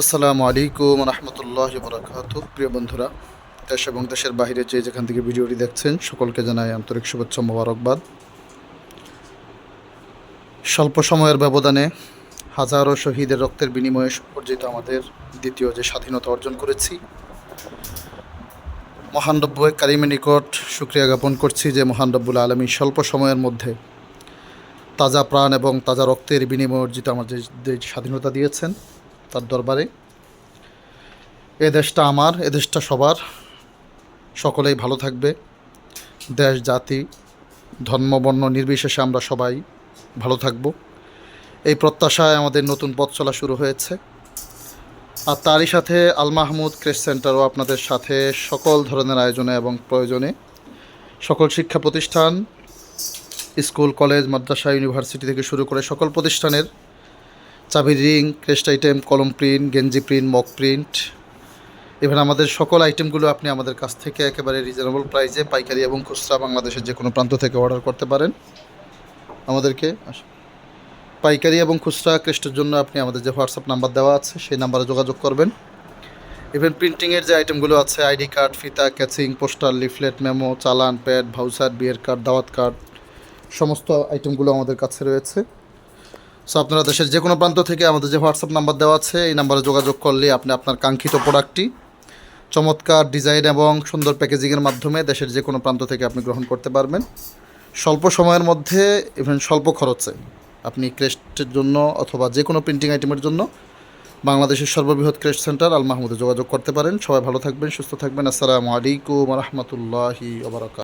আসসালামু আলাইকুম রহমতুল্লাহ বরাকাত প্রিয় বন্ধুরা, দেশ এবং দেশের বাইরে যে যেখান থেকে ভিডিওটি দেখছেন, সকলকে জানাই আন্তরিক শুভেচ্ছা মোবারকবাদ। স্বল্প সময়ের ব্যবধানে হাজারো শহীদের রক্তের বিনিময়ে অর্জিত আমাদের দ্বিতীয় যে স্বাধীনতা অর্জন করেছি, মহান রব্বু কারিমের নিকট শুক্রিয়া জ্ঞাপন করছি যে মহান রব্বুল আলমী স্বল্প সময়ের মধ্যে তাজা প্রাণ এবং তাজা রক্তের বিনিময়ে অর্জিত আমাদের স্বাধীনতা দিয়েছেন তার দরবারে। এ দেশটা আমার, এ দেশটা সবার। সকলেই ভালো থাকবে। দেশ, জাতি, ধর্ম, বর্ণ নির্বিশেষে আমরা সবাই ভালো থাকব। এই প্রত্যাশায় আমাদের নতুন পথ চলা শুরু হয়েছে। আর তারই সাথে আল মাহমুদ ক্রেস সেন্টারও আপনাদের সাথে সকল ধরনের আয়োজনে এবং প্রয়োজনে সকল শিক্ষা প্রতিষ্ঠান স্কুল, কলেজ, মাদ্রাসা, ইউনিভার্সিটি থেকে শুরু করে সকল প্রতিষ্ঠানের চাবির রিং, ক্রেস্ট আইটেম, কলম প্রিন্ট, গেঞ্জি প্রিন্ট মক প্রিন্ট ইভেন আমাদের সকল আইটেমগুলো আপনি আমাদের কাছ থেকে একেবারে রিজনেবল প্রাইসে পাইকারি এবং খুচরা বাংলাদেশের যে কোনো প্রান্ত থেকে অর্ডার করতে পারেন। আমাদেরকে পাইকারি এবং খুচরা ক্রেস্টের জন্য আপনি আমাদের যে হোয়াটসঅ্যাপ নাম্বার দেওয়া আছে, সেই নাম্বারে যোগাযোগ করবেন। ইভেন প্রিন্টিংয়ের যে আইটেমগুলো আছে আইডি কার্ড ফিতা ক্যাচিং পোস্টার লিফলেট মেমো চালান প্যাড ভাউচার বিয়ের কার্ড দাওয়াত কার্ড সমস্ত আইটেমগুলো আমাদের কাছে রয়েছে। সো আপনারা দেশের যে কোনো প্রান্ত থেকে আমাদের যে হোয়াটসঅ্যাপ নাম্বার দেওয়া আছে, এই নাম্বারে যোগাযোগ করলে আপনি আপনার কাঙ্ক্ষিত প্রোডাক্টটি চমৎকার ডিজাইন এবং সুন্দর প্যাকেজিংয়ের মাধ্যমে দেশের যে কোনো প্রান্ত থেকে আপনি গ্রহণ করতে পারবেন। স্বল্প সময়ের মধ্যে ইভেন স্বল্প খরচে আপনি ক্রেস্টের জন্য অথবা যে কোনো প্রিন্টিং আইটেমের জন্য বাংলাদেশের সর্ববৃহৎ ক্রেস্ট সেন্টার আল মাহমুদে যোগাযোগ করতে পারেন। সবাই ভালো থাকবেন, সুস্থ থাকবেন। আসসালামু আলাইকুম রহমতুল্লাহি ওবরাকাত